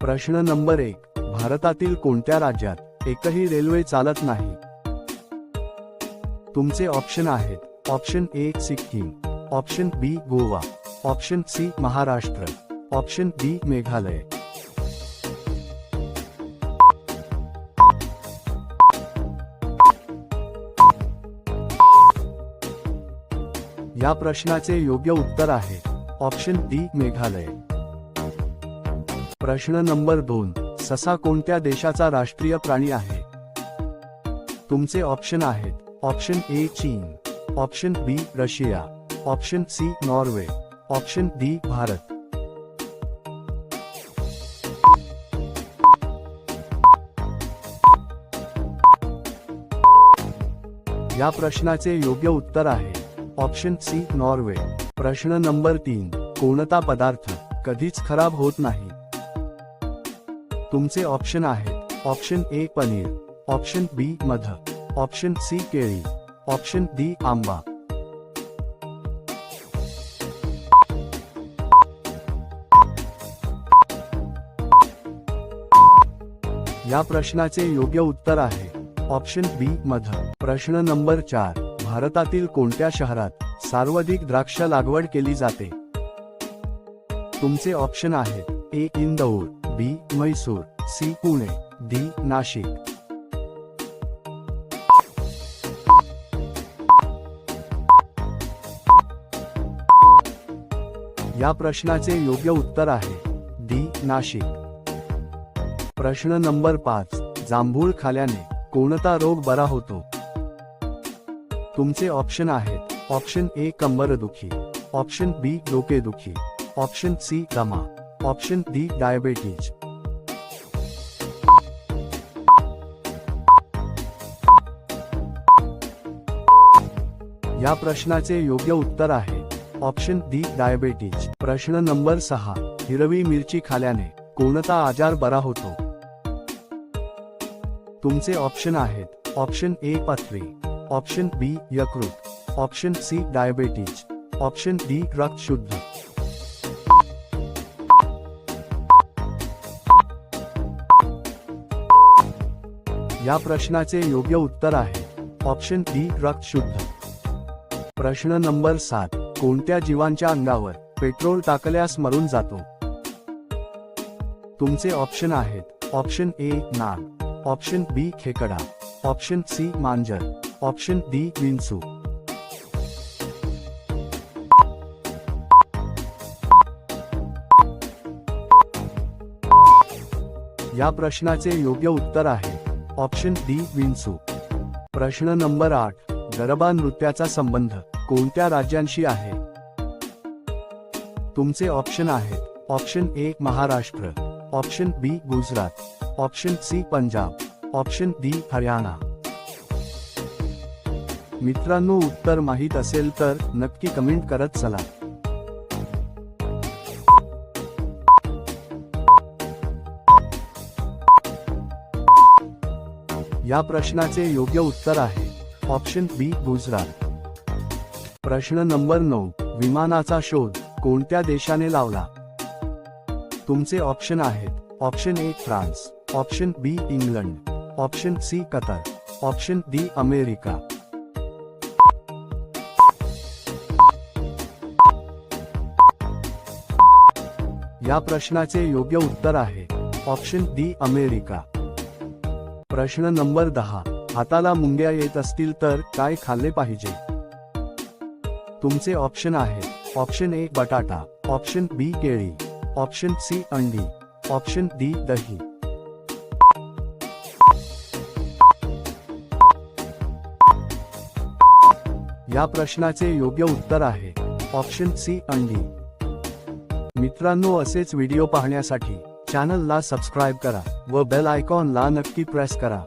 प्रश्न नंबर एक. भारतातील कोणत्या राज्यात एकही रेल्वे चालत नाही? तुमचे ऑप्शन आहेत. Option A Sikkim. Option B Goa. Option C Maharashtra. Option D Meghalaya. या प्रश्नाचे योग्य उत्तर आहे. Option D Meghalaya. प्रश्न नंबर दोन. ससा कोणत्या देशाचा राष्ट्रीय प्राणी आहे? तुमचे ऑप्शन आहेत. ऑप्शन ए चीन. Option B Russia. Option C Norway. Option D Bharat. या प्रश्नाचे योग्य उत्तर आहे. Option C Norway. प्रश्न नंबर तीन. कोणता पदार्थ कधीच खराब होत नाही. तुमचे ऑप्शन आहेत. Option A paneer. Option B मध. ऑप्शन सी केळी. ऑप्शन डी आंबा. या प्रश्नाचे योग्य उत्तर आहे. ऑप्शन बी मध. प्रश्न नंबर चार. भारतातील कोणत्या शहरात सर्वाधिक द्राक्ष लागवड केली जाते? तुमचे ऑप्शन आहेत A Indore. B Mysore C Pune D Nashik. या प्रश्नाचे योग्य उत्तर आहे डी नाशिक. प्रश्न नंबर पाच जांभूळ खाल्याने कोणता रोग बरा होतो? तुमचे ऑप्शन आहेत ऑप्शन ए कंबरदुखी ऑप्शन बी डोकेदुखी ऑप्शन सी दमा. Option D diabetes. या प्रश्नाचे योग्य उत्तर आहे. Option D diabetes. प्रश्न नंबर सहा हिरवी मिरची खाल्याने कोणता आजार बरा होतो? तुमचे ऑप्शन आहेत. ऑप्शन ए पथरी. ऑप्शन बी यकृत. Option C diabetes. Option D रक्त या प्रश्नाचे योग्य उत्तर आहे. ऑप्शन डी रक्त शुद्ध. प्रश्न नंबर सात कोणत्या जीवांच्या अंगावर पेट्रोल टाकल्यास मरून जातो? तुमचे ऑप्शन आहेत. ऑप्शन ए नाग ऑप्शन बी खेकडा. ऑप्शन सी मांजर. ऑप्शन डी विंचू. या प्रश्नाचे योग्य उत्तर आहे. ऑप्शन डी विंचू. प्रश्न नंबर आठ गरबा नृत्याचा संबंध कोणत्या राज्यांशी आहे? तुमचे ऑप्शन आहेत option A Maharashtra option B Gujarat option C Punjab option D Haryana. मित्रांनो उत्तर माहीत असेल तर नक्की कमेंट करत चला. या प्रश्नाचे योग्य उत्तर आहे. Option B Gujarat. प्रश्न नंबर नऊ विमानाचा शोध कोणत्या देशाने लावला? तुमचे ऑप्शन आहेत. Option A France. Option B England. Option C Qatar. Option D America. या प्रश्नाचे योग्य उत्तर आहे. Option D America. प्रश्न नंबर दहा. हाताला मुंग्या येत असतील तर काय खाल्ले पाहिजे? तुमचे ऑप्शन आहेत ऑप्शन ए बटाटा. ऑप्शन बी केळी. ऑप्शन सी अंडी. ऑप्शन डी दही. या प्रश्नाचे योग्य उत्तर आहे. ऑप्शन सी अंडी. मित्रांनो असेच व्हिडिओ पाहण्यासाठी चॅनलला सबस्क्राईब करा व बेल आयकॉनला नक्की प्रेस करा.